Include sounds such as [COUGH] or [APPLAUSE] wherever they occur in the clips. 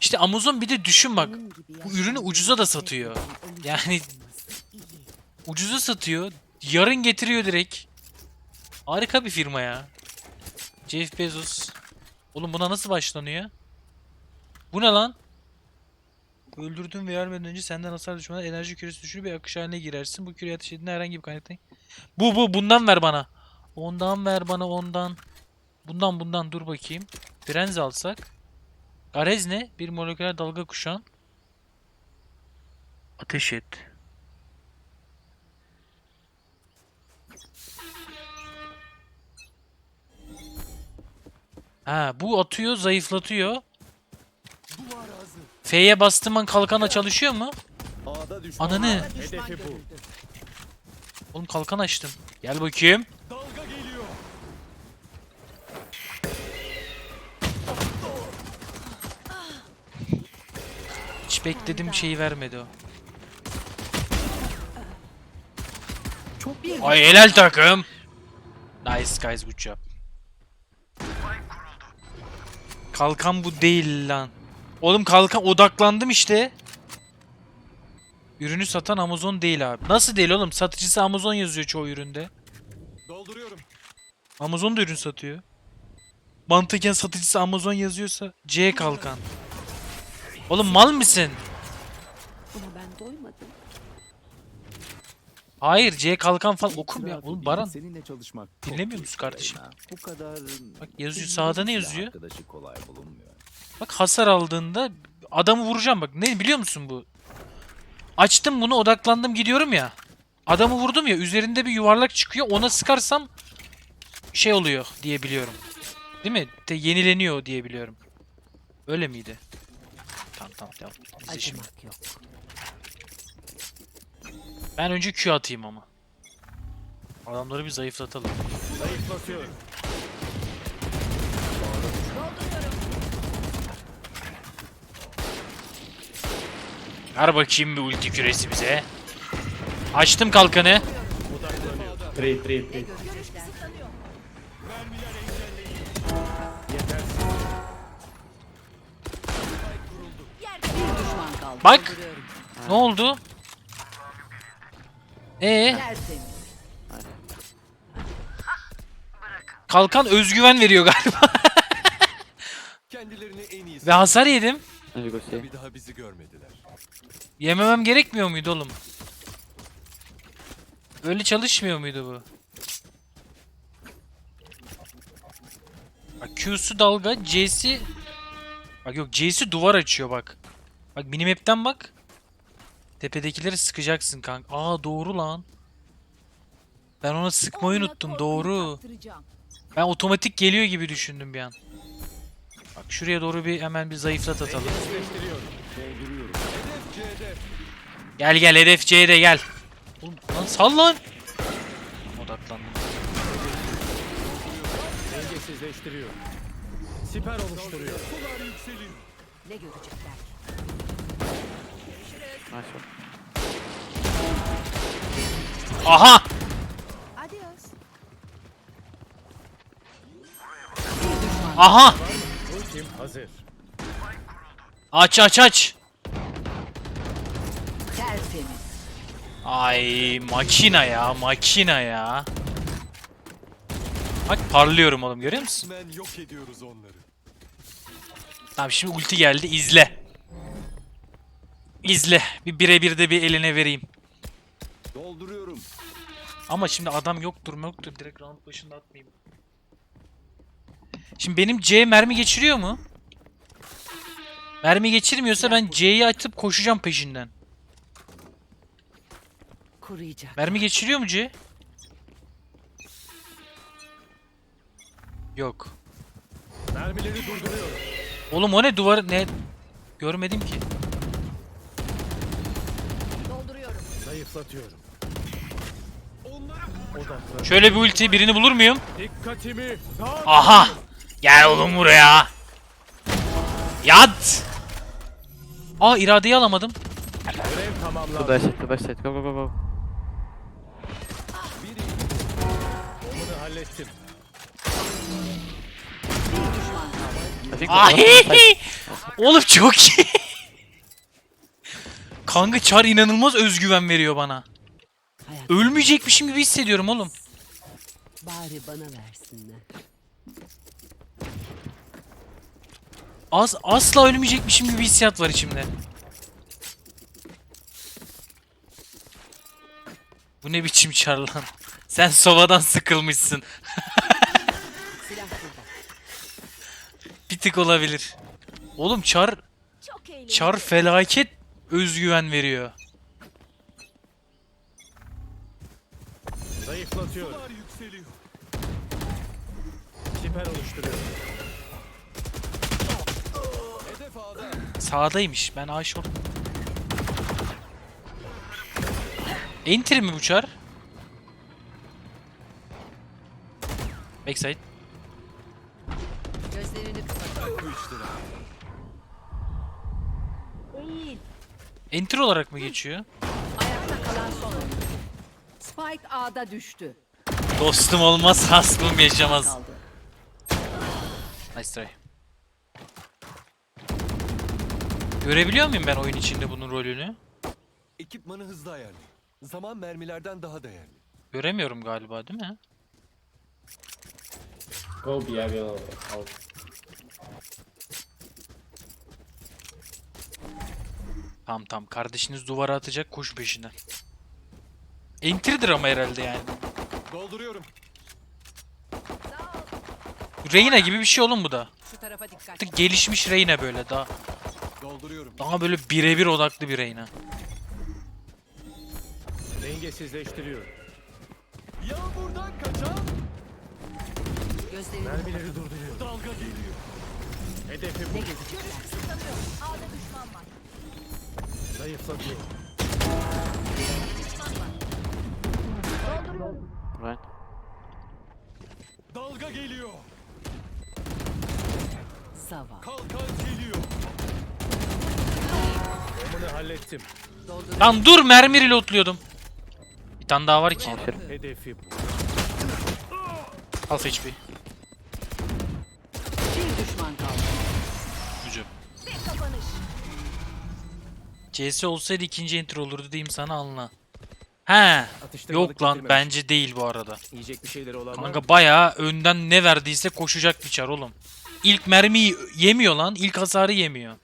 İşte Amazon bir de düşün bak. Bu ürünü ucuza da bir satıyor. Yani-. Ucuza satıyor. Yarın getiriyor direkt. Harika bir firma ya. Jeff Bezos. Oğlum buna nasıl başlanıyor? Bu ne lan? Öldürdüğün ve yarmadan önce senden hasar düşmanlar enerji küresi düşürür ve akış haline girersin. Bu küreye ateş herhangi bir kaynaktan. Bu bu bundan ver bana. Ondan ver bana ondan. Bundan bundan dur bakayım. Frenz alsak. Garez ne? Bir moleküler dalga kuşan. Ateş et. Ha bu atıyor zayıflatıyor. F'ye bastığım an kalkana çalışıyor mu? Ananı. Oğlum kalkan açtım. Gel bakayım. Dalga geliyor. Hiç beklediğim şeyi vermedi o. Çok bir Ay helal takım. Nice guys good job. Kalkan bu değil lan. Oğlum kalkan odaklandım işte. Ürünü satan Amazon değil abi. Nasıl değil oğlum? Satıcısı Amazon yazıyor çoğu üründe. Dolduruyorum. Amazon da ürün satıyor. Mantıken satıcısı Amazon yazıyorsa C kalkan. Oğlum mal mısın? Buna ben doymadım. Hayır C kalkan falan okum ya. Oğlum Baran Seninle çalışmak çok dinlemiyor musun kardeşim? Bu kadar Bak yazıyor, sağda ne yazıyor? Arkadaşı kolay bulunmuyor. Bak hasar aldığında adamı vuracağım bak. Ne biliyor musun bu? Açtım bunu odaklandım gidiyorum ya. Adamı vurdum ya üzerinde bir yuvarlak çıkıyor. Ona sıkarsam şey oluyor diye biliyorum. Değil mi? De yenileniyor diye biliyorum. Öyle miydi? Tamam tamam devam. Acımak yok. Ben önce Q atayım ama. Adamları bir zayıflatalım. Zayıflatıyorum. Ver bakayım bir ulti küresi bize. Açtım kalkanı. 3 3 3. kaldı. Bak. Ne oldu? Ee, kalkan özgüven veriyor galiba. [LAUGHS] Kendilerini en iyisi. Ve hasar yedim. Bir daha bizi görmediler. Yememem gerekmiyor muydu oğlum? Öyle çalışmıyor muydu bu? Bak Q'su dalga, C'si... Bak yok C'si duvar açıyor bak. Bak minimap'ten bak. Tepedekileri sıkacaksın kanka. Aa doğru lan. Ben ona sıkmayı unuttum doğru. Ben otomatik geliyor gibi düşündüm bir an. Bak şuraya doğru bir hemen bir zayıflat atalım. Gel gel hedef C'de gel. Oğlum lan sal lan. Odaklandım. Dengesizleştiriyorum. Siper oluşturuyor. Ne görecekler? One. Aha! Adios. Aha! Ultim hazır. Aç aç aç. Tertemiz. Ay makina ya makina ya. Bak parlıyorum oğlum görüyor musun? Resmen yok ediyoruz onları. Tamam şimdi ulti geldi izle. İzle. Bir birebir de bir eline vereyim. Dolduruyorum. Ama şimdi adam yoktur yoktur. Direkt round başında atmayayım. Şimdi benim C mermi geçiriyor mu? Mermi geçirmiyorsa ben C'yi atıp koşacağım peşinden. Kuruyacak. Mermi geçiriyor mu C? Yok. Mermileri durduruyorum. Oğlum o ne duvar ne? Görmedim ki. Dolduruyorum. Zayıflatıyorum. Odaklan. Şöyle bir ulti birini bulur muyum? Dikkatimi. Aha! Gel oğlum buraya. Yat! Aa iradeyi alamadım. Görev To tamamlandı. the side, to the side. Go go go go. Onu hallettim. I think! [LAUGHS] Oğlum çok iyi. Kanka Char inanılmaz özgüven veriyor bana. Hayat Ölmeyecekmişim gibi hissediyorum oğlum. bari bana versinler. Az asla ölmeyecekmişim gibi hissiyat var içimde. Bu ne biçim Char lan? [LAUGHS] Sen sovadan sıkılmışsın. [LAUGHS] Silah burada. Bir tık olabilir. Oğlum Char Çok eğlenceli. Char felaket özgüven veriyor. Yükseliyor. Siper oluşturuyorum. Hedef ağda. Sağdaymış. Ben A short. Enter mi bu Char? Backside. Enter olarak mı geçiyor? Ayakta kalan son oyuncu. Spike A'da düştü. Dostum olmaz, hasmım yaşamaz. Kaldı. Nice try. Görebiliyor muyum ben oyun içinde bunun rolünü? Ekipmanı hızlı ayarlayın. Zaman mermilerden daha değerli. Göremiyorum galiba değil mi? Go B, I will. Tamam tamam. Kardeşiniz duvara atacak koş peşinden. Enter'dir ama herhalde yani. Dolduruyorum. Reyna gibi bir şey oğlum bu da. Şu tarafa dikkat. Tık gelişmiş Reyna böyle daha. Dolduruyorum. Daha böyle birebir odaklı bir Reyna. Dengesizleştiriyorum. Yağmurdan kaçan Gözlerini Mermileri durduruyorum. dalga geliyor. Hedefi bu. Zayıflatıyorum. Right. Dalga geliyor. Zavallı. Kalkan geliyor. Onu hallettim. Lan dur mermi reloadluyordum. Bir tane daha var ki. Hedefi bu. Half HP. CS olsaydı ikinci enter olurdu diyeyim sana anla. He. Yok lan getirmemiş. bence değil bu arada. Yiyecek bir şeyleri olan? Kanka bayağı önden ne verdiyse koşacak bir çar oğlum. İlk mermiyi yemiyor lan. ilk hasarı yemiyor.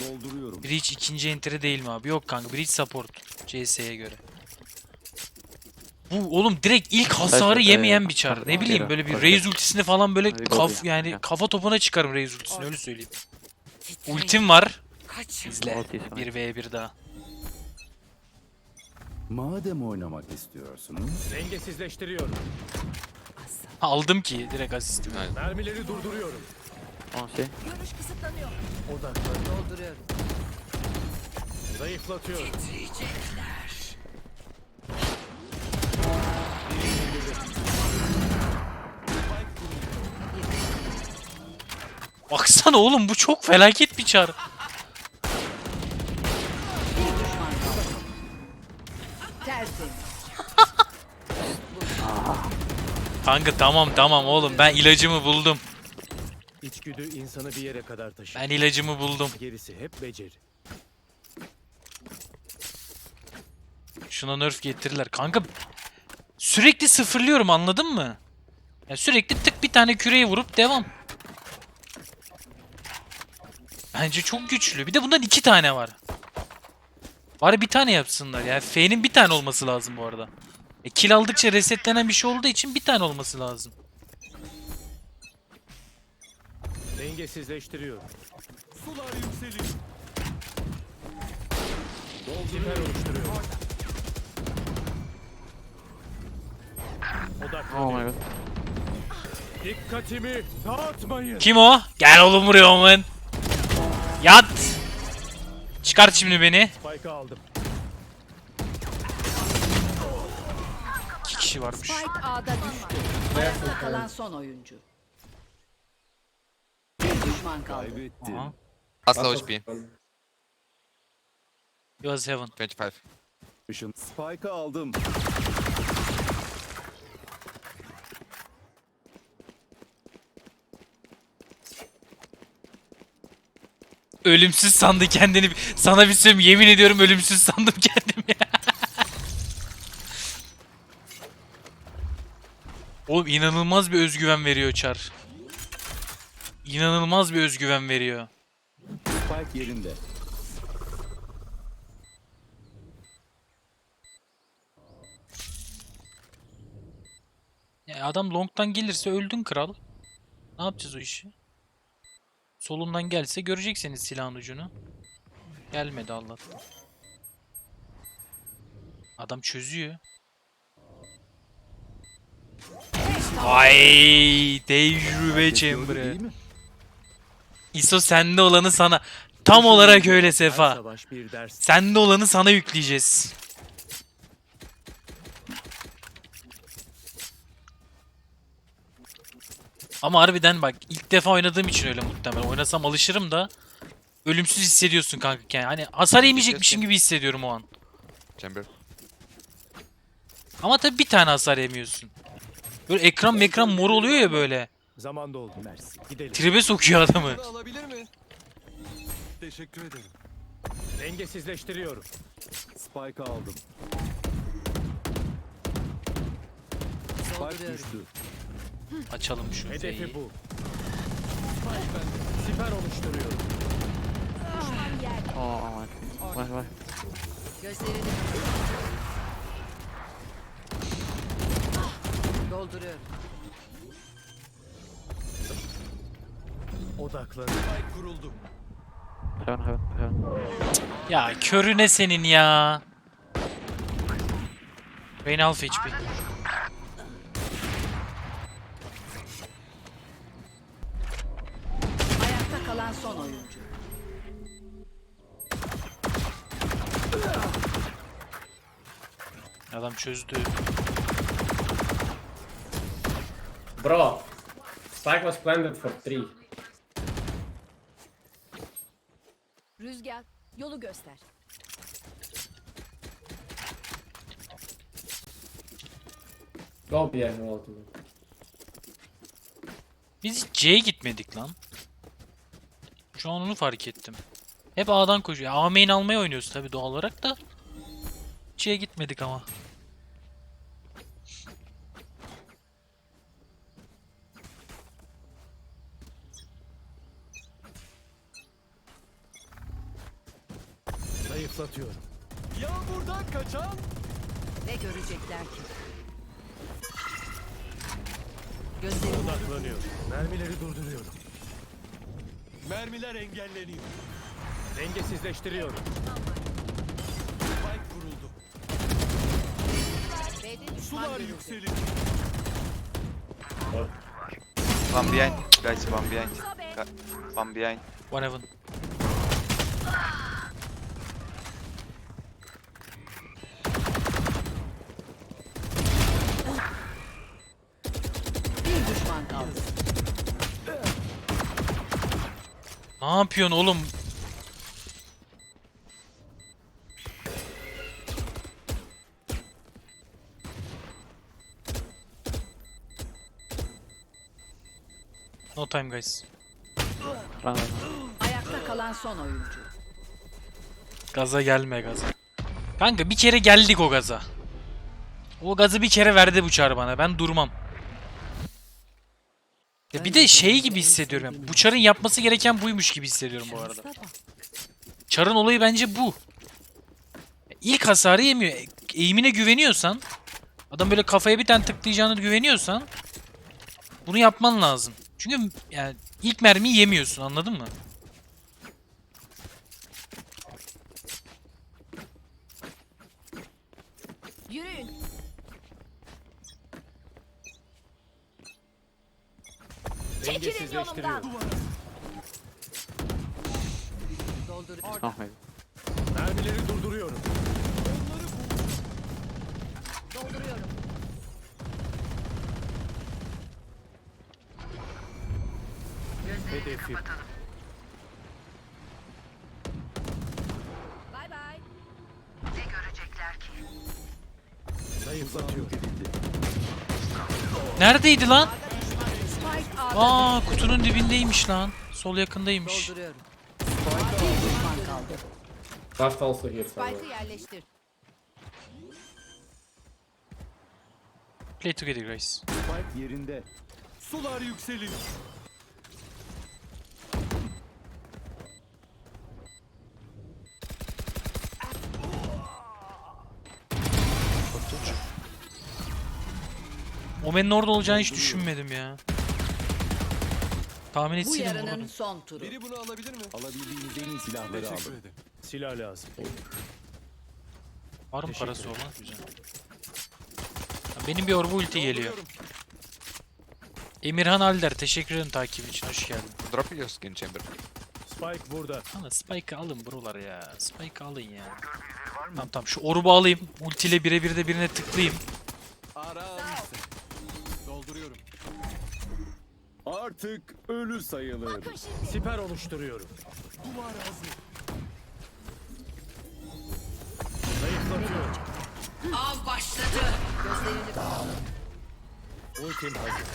Dolduruyorum. Breach ikinci enteri değil mi abi? Yok kanka Breach support. CS'ye göre. Bu oğlum direkt ilk hasarı Evet, yemeyen evet. bir çar. Ne bileyim böyle bir. Raze ultisini falan böyle Hadi kaf yani Ya. kafa topuna çıkarım Raze ultisini öyle söyleyeyim. Ultim var. Kaç. İzle. Ulti is fine. 1v1 daha. Madem oynamak istiyorsunuz, Dengesizleştiriyorum. Aldım ki direkt asistimi. Mermileri durduruyorum. Oh shit. Görüş kısıtlanıyor. Dolduruyorum. Zayıflatıyorum. Baksana oğlum bu çok felaket bir çar. Kanka tamam tamam oğlum ben ilacımı buldum. İçgüdü insanı bir yere kadar taşır. Ben ilacımı buldum. Gerisi hep beceri. Şuna nerf getirirler. Kanka sürekli sıfırlıyorum anladın mı? Ya sürekli tık bir tane küreyi vurup devam. Bence çok güçlü. Bir de bundan iki tane var. Bari bir tane yapsınlar ya. F'nin bir tane olması lazım bu arada. E, kill aldıkça resetlenen bir şey olduğu için bir tane olması lazım. Dengesizleştiriyorum. Sular yükseliyor. Siper oluşturuyorum. Oh my god. Dikkatimi dağıtmayın. Kim o? Gel oğlum buraya Omen. Yat. Çıkart şimdi beni. Spike'ı aldım. Kişi varmış. Spike A'da düştü. Ayakta kalan son oyuncu. Bir düşman kaldı. kaybettim. Aha. Last low HP, He was heaven. 25. Işın. Spike'ı aldım. Ölümsüz sandı kendini. Sana bir söyleyeyim yemin ediyorum ölümsüz sandım kendimi ya. [LAUGHS] Oğlum inanılmaz bir özgüven veriyor Çar. İnanılmaz bir özgüven veriyor. Spike yerinde. Ya adam long'dan gelirse öldün kral. Ne yapacağız o işi? Solundan gelse göreceksiniz silahın ucunu. Gelmedi Allah'tan. Adam çözüyor. Vay tecrübe mi? ISO sende olanı sana. Tam olarak öyle Sefa. Sende olanı sana yükleyeceğiz. Ama harbiden bak ilk defa oynadığım için öyle muhtemelen. Oynasam alışırım da ölümsüz hissediyorsun kanka. Yani hani hasar yemeyecekmişim gibi hissediyorum o an. Chamber. Ama tabii bir tane hasar yemiyorsun. Böyle ekran mekran mor oluyor ya böyle. Zaman doldu. Mersi. Gidelim. Tribe sokuyor adamı. Alabilir mi? Teşekkür ederim. Dengesizleştiriyorum. Spike aldım. Spike düştü. Açalım şu Hedefi bu. Siper oluşturuyorum. Düşman yerde. Oh, oh, Var var. Gözlerini Dolduruyorum. Odaklanın. Spike kuruldu. Heaven heaven heaven. Ya körüne senin ya. Rain Alpha HP. Ayakta kalan son oyuncu. Adam çözdü. Bro. Spike was planted for three. Rüzgar yolu göster. Go be an ultimate. Biz hiç C'ye gitmedik lan. Şu an onu fark ettim. Hep A'dan koşuyor. A main almaya oynuyoruz tabii doğal olarak da. C'ye gitmedik ama. Zayıflatıyorum. Yağmurdan kaçan Ne görecekler ki? Gözlerini Odaklanıyorum. Mermileri durduruyorum. mermiler engelleniyor. Dengesizleştiriyorum. Spike kuruldu. B'de düşman Sular görüldü. yükseliyor. One behind. Guys, one behind. One behind. One heaven. Ne yapıyorsun oğlum? No time guys. Ayakta kalan son oyuncu. Gaza gelme gaza. Kanka bir kere geldik o gaza. O gazı bir kere verdi bu çar bana. Ben durmam. Ya bir de şey gibi hissediyorum. Yani. Bu çarın yapması gereken buymuş gibi hissediyorum bu arada. Çarın olayı bence bu. İlk hasarı yemiyor. Eğimine güveniyorsan, adam böyle kafaya bir tane tıklayacağını güveniyorsan bunu yapman lazım. Çünkü yani ilk mermiyi yemiyorsun anladın mı? Yürüyün. Çekilin yolumdan. Dengesizleştiriyorum. Doldur. Maybe. Mermileri durduruyorum. Dolduruyorum. Hedefi. Bay bay. Zayıflatıyorum. Neredeydi lan? Aa kutunun dibindeymiş lan. Sol yakındaymış. dolduruyorum. Bir düşman kaldı. Last also here somewhere. Spike'ı yerleştir. Play together guys. Spike yerinde. Sular yükselin. Omen'in orada olacağını hiç düşünmedim ya. Tahmin Bu etseydim yarının vururdum. son turu. Biri bunu alabilir mi? Alabildiğiniz en iyi silahları Teşekkür ederim. Silah lazım. Var mı parası olan? Güzel. Benim bir orbu ulti geliyor. Dolduruyorum. Emirhan Alder teşekkür ederim takibin için hoş geldin. Drop your skin chamber. Spike burada. Ama Spike'ı alın brolar ya. Spike'ı alın ya. Tamam tamam şu orbu alayım. Ultiyle birebir de birine tıklayayım. Aram. Dolduruyorum. Artık ölü sayılır. Siper oluşturuyorum. Duvar hazır. Zayıflatıyorum. Av başladı. Gözlerini. Ultim hazır.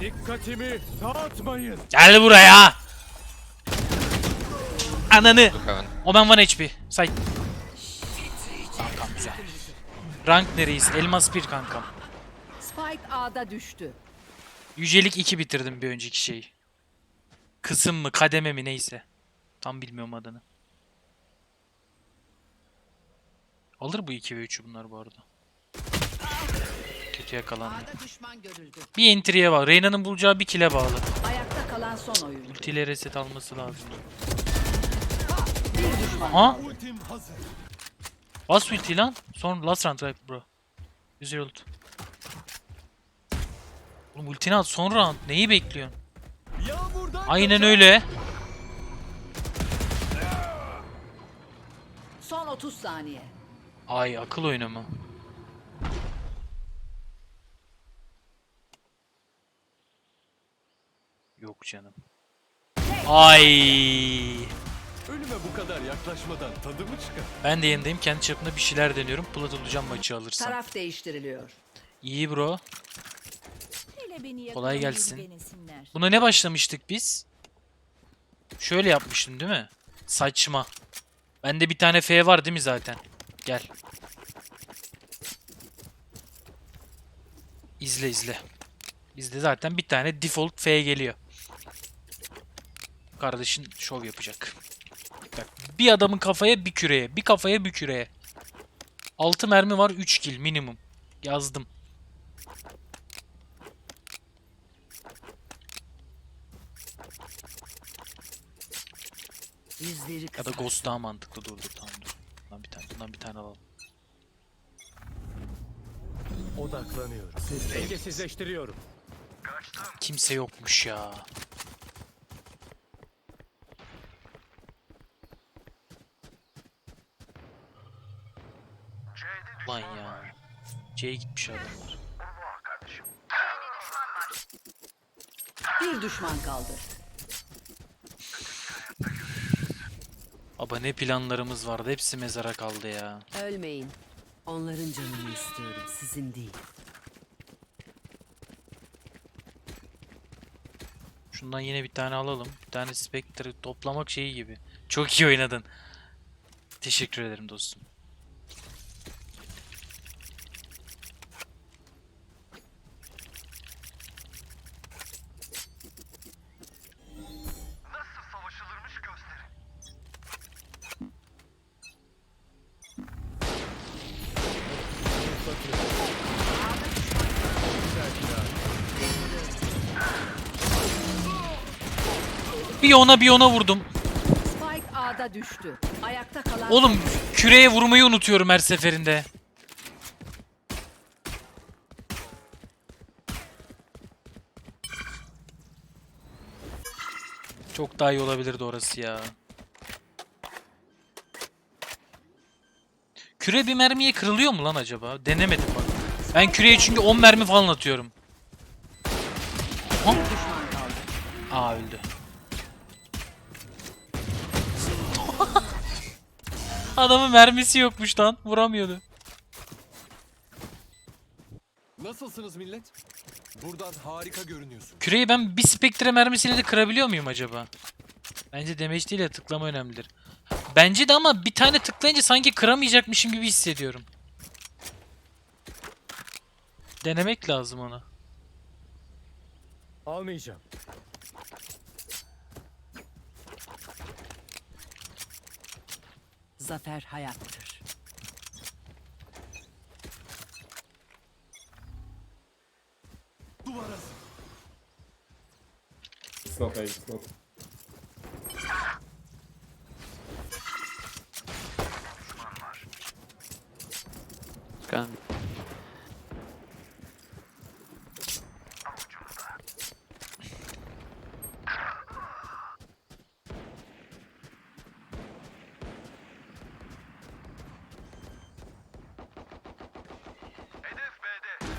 Dikkatimi dağıtmayın. Gel buraya. Ananı. Omen 1 HP. Say. Rank nereyiz? Elmas 1 kankam. Spike A'da düştü. Yücelik 2 bitirdim bir önceki şeyi. Kısım mı, kademe mi neyse. Tam bilmiyorum adını. Alır bu 2 ve 3'ü bunlar bu arada. Kötü yakalandı. A'da düşman görüldü. Bir entry'e bağlı. Reyna'nın bulacağı bir kile bağlı. Ayakta kalan son oyuncu. Ultiyle reset alması lazım. Bir düşman. Aha! Ultim hazır. Bas ulti lan. Son last round right bro. Güzel oldu. Oğlum ultini at son round. Neyi bekliyorsun? Yağmurdan Aynen öyle. Son 30 saniye. Ay akıl oyunu mu? Yok canım. Ay. Ölüme bu kadar yaklaşmadan tadı mı çıkar? Ben de yanındayım. Kendi çapımda bir şeyler deniyorum. Plat olacağım maçı alırsam. Taraf değiştiriliyor. İyi bro. Hele beni Kolay gelsin. Buna ne başlamıştık biz? Şöyle yapmıştım değil mi? Saçma. Bende bir tane F var değil mi zaten? Gel. İzle izle. Bizde zaten bir tane default F geliyor. Kardeşin şov yapacak. Bak bir adamın kafaya bir küreye, bir kafaya bir küreye. 6 mermi var 3 kill minimum. Yazdım. Yüzleri Ya da. Ghost daha mantıklı dur dur tamam dur. Bundan bir tane, bundan bir tane alalım. Odaklanıyorum. Dengesizleştiriyorum. Kimse yokmuş ya. Lan ya. C'ye gitmiş adamlar. Bir düşman kaldı. Baba ne planlarımız vardı hepsi mezara kaldı ya. Ölmeyin. Onların canını istiyorum, sizin değil. Şundan yine bir tane alalım. Bir tane Spectre toplamak şeyi gibi. Çok iyi oynadın. Teşekkür ederim dostum. Bir ona bir ona vurdum. Spike A'da düştü. Ayakta kalan Oğlum küreye vurmayı unutuyorum her seferinde. Çok daha iyi olabilirdi orası ya. Küre bir mermiye kırılıyor mu lan acaba? Denemedim bak. Ben küreye çünkü 10 mermi falan atıyorum. Aha. Aa öldü. Adamın mermisi yokmuş lan. Vuramıyordu. Nasılsınız millet? Buradan harika görünüyorsun. Küreyi ben bir spektre mermisiyle de kırabiliyor muyum acaba? Bence damage değil de tıklama önemlidir. Bence de ama bir tane tıklayınca sanki kıramayacakmışım gibi hissediyorum. Denemek lazım onu. Almayacağım. Zafer hayattır. Duvara Smoke, I smoke. Can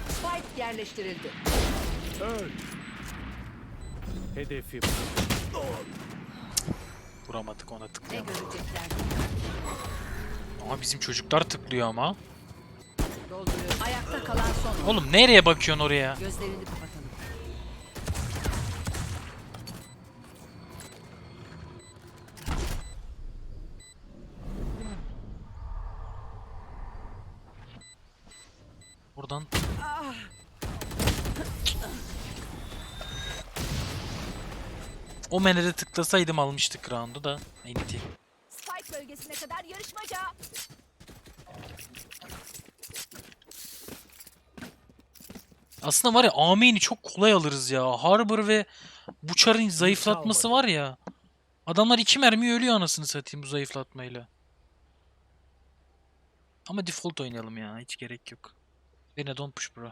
Spike yerleştirildi. Öl. Hedefi Vuramadık ona Ne tıklayamadık. görecekler? Ama bizim çocuklar tıklıyor ama. Dolduruyor. Ayakta kalan son. Oğlum nereye bakıyorsun oraya? Gözlerini kapatalım. Buradan O menede tıklasaydım almıştık roundu da. Enti. Spike bölgesine kadar yarışmaca. Aslında var ya Amin'i çok kolay alırız ya. Harbor ve Butcher'ın zayıflatması var ya. Adamlar iki mermi ölüyor anasını satayım bu zayıflatmayla. Ama default oynayalım ya. Hiç gerek yok. Beni don't push bro.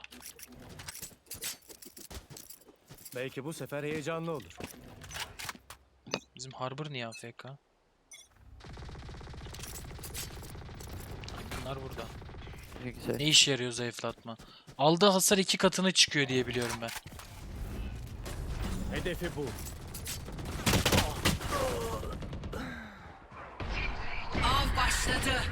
Belki bu sefer heyecanlı olur. Bizim Harbor niye AFK? Ay, Bunlar burada. güzel. Ne işe yarıyor zayıflatma? Aldığı hasar iki katına çıkıyor diye biliyorum ben. Hedefi bu. Av başladı.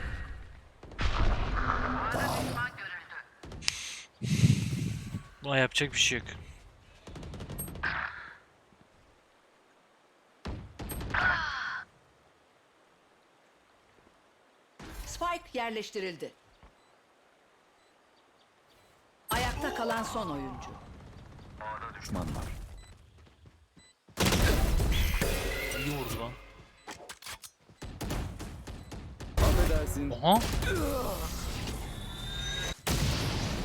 Buna yapacak bir şey yok. Spike yerleştirildi. Ayakta kalan son oyuncu. Düşman var. İyi vurdu lan. Affedersin. Aha.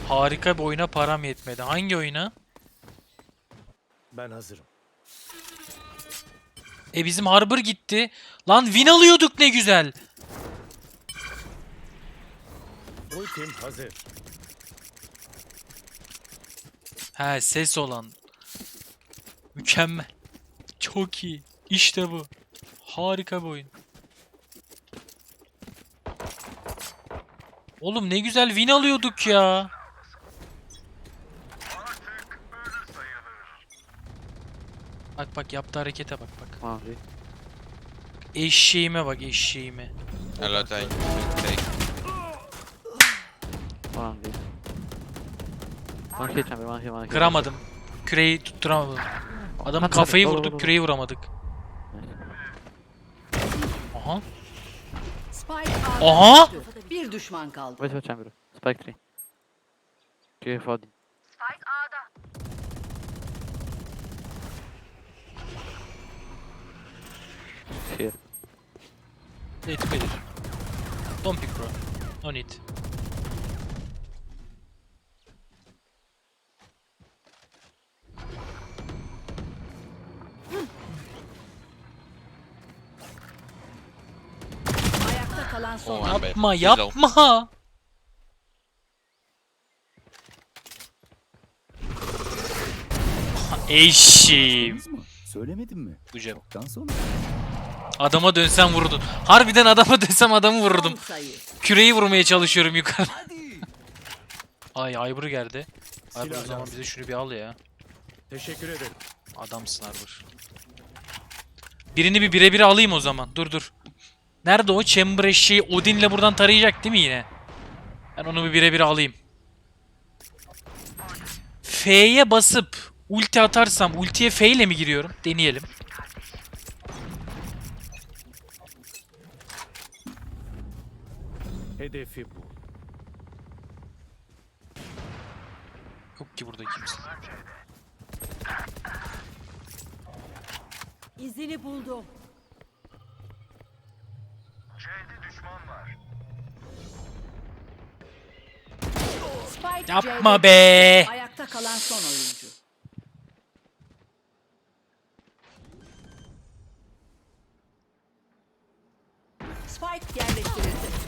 Harika bir oyuna param yetmedi. Hangi oyuna? Ben hazırım. E bizim Harbor gitti. Lan win alıyorduk ne güzel. Ultim hazır. He ses olan. Mükemmel. Çok iyi. İşte bu. Harika bir oyun. Oğlum ne güzel win alıyorduk ya. Bak bak yaptığı harekete bak bak. Mavi. Eşeğime bak eşeğime. Hello, take. Take. One B. Hit chamber, one hit, one hit. Kıramadım. Küreyi tutturamadım. Adamın Hadi, kafayı hadi, vurduk, vur, vur, küreyi vuramadık. Aha. Spike A'da Aha! düştü. Bir düşman kaldı. For chamber. Spike 3. Give for the... Here. Etmedir. Don't pick bro. No need. Yapma yapma. Eşim. Söylemedim mi? Bu cep. Çoktan sonra. Adama dönsem vurdun. Harbiden adama [LAUGHS] dönsem adamı vururdum. Küreyi vurmaya çalışıyorum yukarı. Hadi. [LAUGHS] Ay Aybur geldi. Aybur o zaman bize şunu bir al ya. Teşekkür ederim. Adamsın Aybur. Birini bir birebir alayım o zaman. Dur dur. Nerede o? Chamber eşeği Odin'le buradan tarayacak değil mi yine? Ben onu bir birebir alayım. F'ye basıp ulti atarsam ultiye F ile mi giriyorum? Deneyelim. Hedefi bu. Yok ki burada kimse. İzini buldum. Spike Yapma C'de. be. Ayakta kalan son oyuncu. Spike yerleştirildi.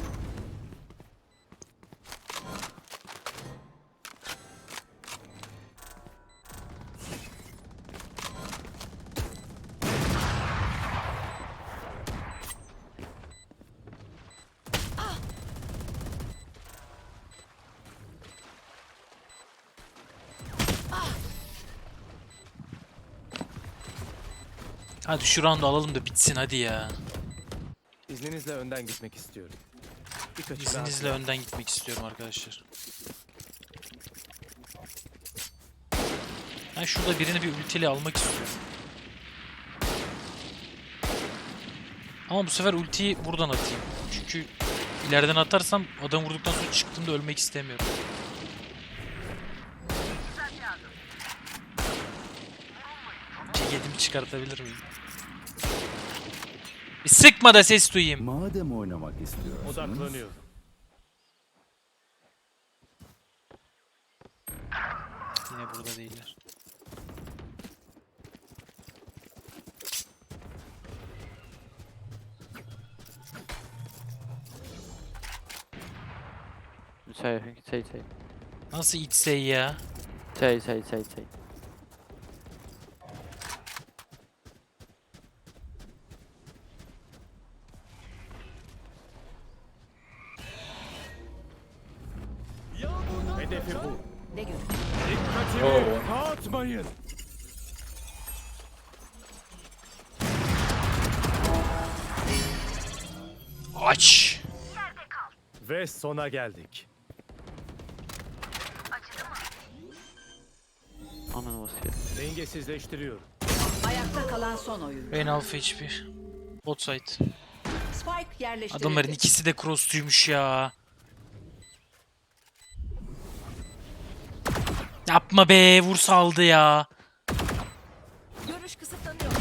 Hadi şu roundu alalım da bitsin hadi ya. İzninizle önden gitmek istiyorum. Birkaç İzninizle önden gitmek istiyorum arkadaşlar. Ben şurada birini bir ultiyle almak istiyorum. Ama bu sefer ultiyi buradan atayım. Çünkü ileriden atarsam adam vurduktan sonra çıktığımda ölmek istemiyorum. Çıkartabilir miyim? Bir sıkma da ses duyayım. Madem oynamak istiyorsunuz. Odaklanıyorum. Yine burada değiller. Say. Say, say. Nasıl içsey ya? Say, say, say, say. Sona geldik. Aman here. Dengesizleştiriyorum. Ayakta kalan son oyuncu. Rain Alpha HP. Bot side. Spike yerleştirildi. Adamların ikisi de crossluymuş ya. Yapma be vur saldı ya. Görüş kısıtlanıyor.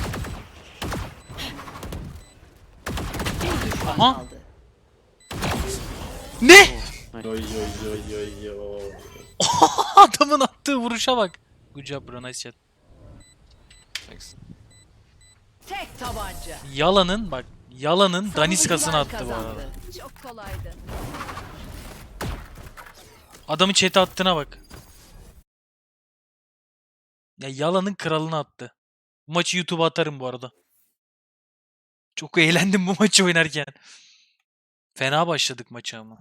Bir düşman Aha. kaldı. Ne? Yo yo yo yo yo. Adamın attığı vuruşa bak. Good job bro nice shot. Tek tabanca. Yalanın bak yalanın daniskasını attı bu arada. Çok kolaydı. Adamın chat'e attığına bak. Ya yalanın kralını attı. Bu maçı YouTube'a atarım bu arada. Çok eğlendim bu maçı oynarken. Fena başladık maça ama.